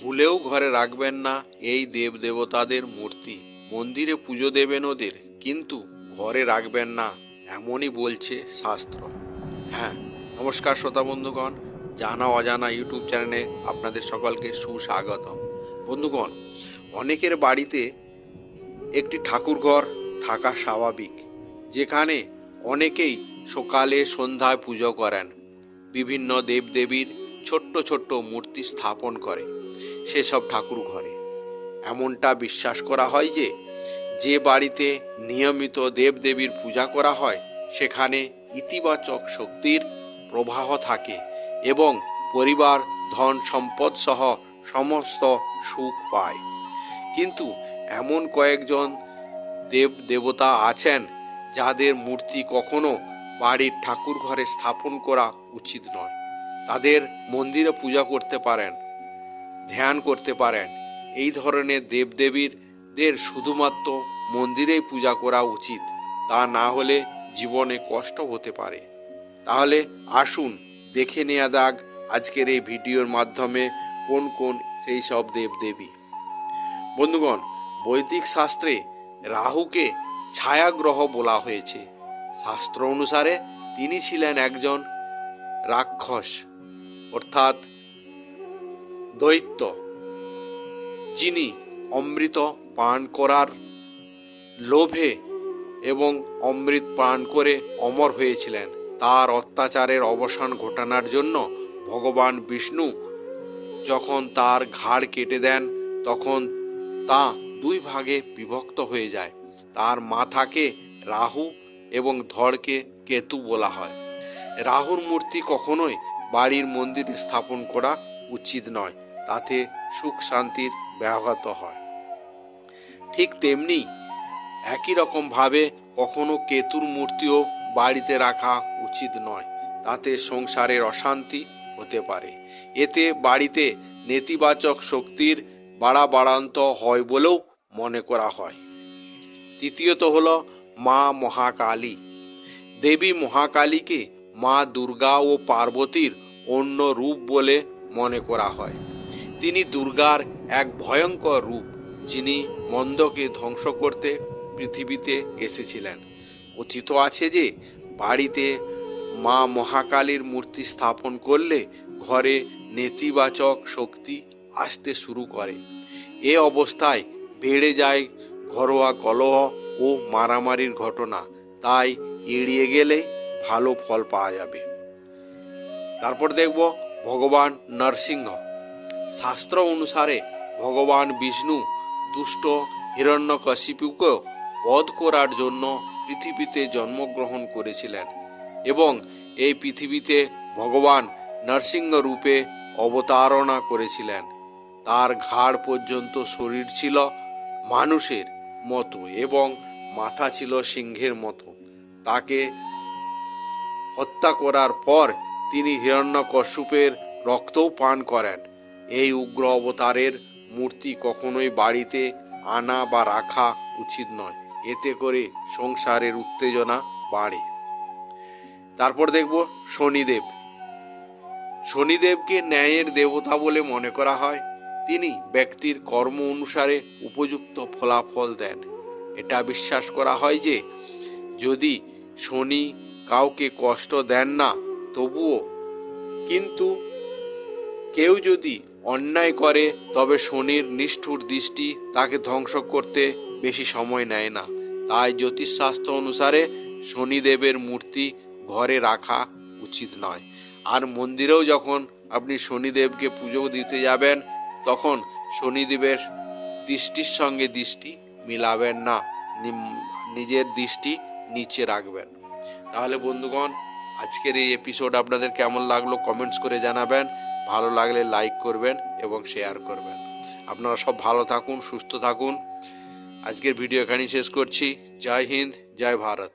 ভুলেও ঘরে রাখবেন না এই দেব দেবতাদের মূর্তি। মন্দিরে পুজো দেবেন ওদের, কিন্তু ঘরে রাখবেন না, এমনই বলছে শাস্ত্র। হ্যাঁ নমস্কার শ্রোতা বন্ধুগণ, জানা অজানা ইউটিউব চ্যানেলে আপনাদের সকলকে সুস্বাগতম। বন্ধুগণ, অনেকের বাড়িতে একটি ঠাকুরঘর থাকা স্বাভাবিক, যেখানে অনেকেই সকালে সন্ধ্যায় পুজো করেন। বিভিন্ন দেবদেবীর ছোট্ট ছোট্ট মূর্তি স্থাপন করে। সেসব ঠাকুর ঘরে এমনটা বিশ্বাস করা হয় যে যে বাড়িতে নিয়মিত দেবদেবীর পূজা করা হয়, সেখানে ইতিবাচক শক্তির প্রবাহ থাকে এবং পরিবার, ধন, সম্পদ সহ সমস্ত সুখ পায়। কিন্তু এমন কয়েকজন দেব দেবতা আছেন, যাদের মূর্তি কখনো বাড়ির ঠাকুর ঘরে স্থাপন করা উচিত নয়। তাদের মন্দিরে পূজা করতে পারেন। ধ্যান করতে পারেন। এই ধরনের দেবদেবীর দের শুধুমাত্র মন্দিরেই পূজা করা উচিত। তা না হলে জীবনে কষ্ট হতে পারে। তাহলে আসুন, দেখে নেওয়া যাক আজকের এই ভিডিওর মাধ্যমে কোন কোন সেই সব দেবদেবী। বন্ধুগণ, বৈদিক শাস্ত্রে রাহুকে ছায়াগ্রহ বলা হয়েছে। শাস্ত্র অনুসারে তিনি ছিলেন একজন রাক্ষস। অর্থাৎ দৈত্য, যিনি অমৃত পান করার লোভে এবং অমৃত পান করে অমর হয়েছিলেন। তার অত্যাচারের অবসান ঘটানোর জন্য ভগবান বিষ্ণু যখন তার ঘাড় কেটে দেন, তখন তা দুই ভাগে বিভক্ত হয়ে যায়। তার মাথাকে রাহু এবং ধড়কে কেতু বলা হয়। রাহুর মূর্তি কখনোই বাড়ির মন্দিরে স্থাপন করা উচিত নয়। তাতে সুখ শান্তির ব্যাহত হয়। ঠিক তেমনি একই রকম ভাবে কখনো কেতুর মূর্তিও বাড়িতে রাখা উচিত নয়। তাতে সংসারের অশান্তি হতে পারে। এতে বাড়িতে নেতিবাচক শক্তির বাড়া বাড়ান্ত হয় বলেও মনে করা হয়। তৃতীয়ত হল মা মহাকালী। দেবী মহাকালীকে মা দুর্গা ও পার্বতীর অন্য রূপ বলে মনে করা হয়। তিনি দুর্গার এক ভয়ঙ্কর রূপ, যিনি মন্দকে ধ্বংস করতে পৃথিবীতে এসেছিলেন। কথিত আছে যে, বাড়িতে মা মহাকালীর মূর্তি স্থাপন করলে ঘরে নেতিবাচক শক্তি আসতে শুরু করে। এ অবস্থায় বেড়ে যায় ঘরোয়া কলহ ও মারামারির ঘটনা। তাই এড়িয়ে গেলে ভালো ফল পাওয়া যাবে। তারপর দেখব ভগবান নরসিংহ। শাস্ত্র অনুসারে ভগবান বিষ্ণু দুষ্ট হিরণ্যকশিপুকে বধ করার জন্য পৃথিবীতে জন্মগ্রহণ করেছিলেন এবং এই পৃথিবীতে ভগবান নরসিংহ রূপে অবতারণা করেছিলেন। তার ঘাড় পর্যন্ত শরীর ছিল মানুষের মতো এবং মাথা ছিল সিংহের মতো। তাকে হত্যা করার পর তিনি হিরণ্যকশ্যপের রক্তও পান করেন। এই উগ্র অবতারের মূর্তি কখনোই বাড়িতে আনা বা রাখা উচিত নয়। এতে করে সংসারের উত্তেজনা বাড়ে। তারপর দেখব শনিদেব। শনিদেবকে ন্যায়ের দেবতা বলে মনে করা হয়। তিনি ব্যক্তির কর্ম অনুসারে উপযুক্ত ফলাফল দেন। এটা বিশ্বাস করা হয় যে, যদি শনি কাউকে কষ্ট দেন না, তবুও কিন্তু কেউ যদি অন্যায় করে, তবে শনির নিষ্ঠুর দৃষ্টি তাকে ধ্বংস করতে বেশি সময় নেয় না। তাই জ্যোতিষশাস্ত্র অনুসারে শনিদেবের মূর্তি ঘরে রাখা উচিত নয়। আর মন্দিরেও যখন আপনি শনিদেবকে পুজো দিতে যাবেন, তখন শনিদেবের দৃষ্টির সঙ্গে দৃষ্টি মিলাবেন না নিজের দৃষ্টি নিচে রাখবেন। তাহলে বন্ধুগণ, আজকের এই এপিসোড আপনাদের কেমন লাগল কমেন্টস করে জানাবেন। ভালো লাগলে লাইক করবেন এবং শেয়ার করবেন। আপনারা সব ভালো থাকুন, সুস্থ থাকুন। আজকের ভিডিও এখানেই শেষ করছি। জয় হিন্দ, জয় ভারত।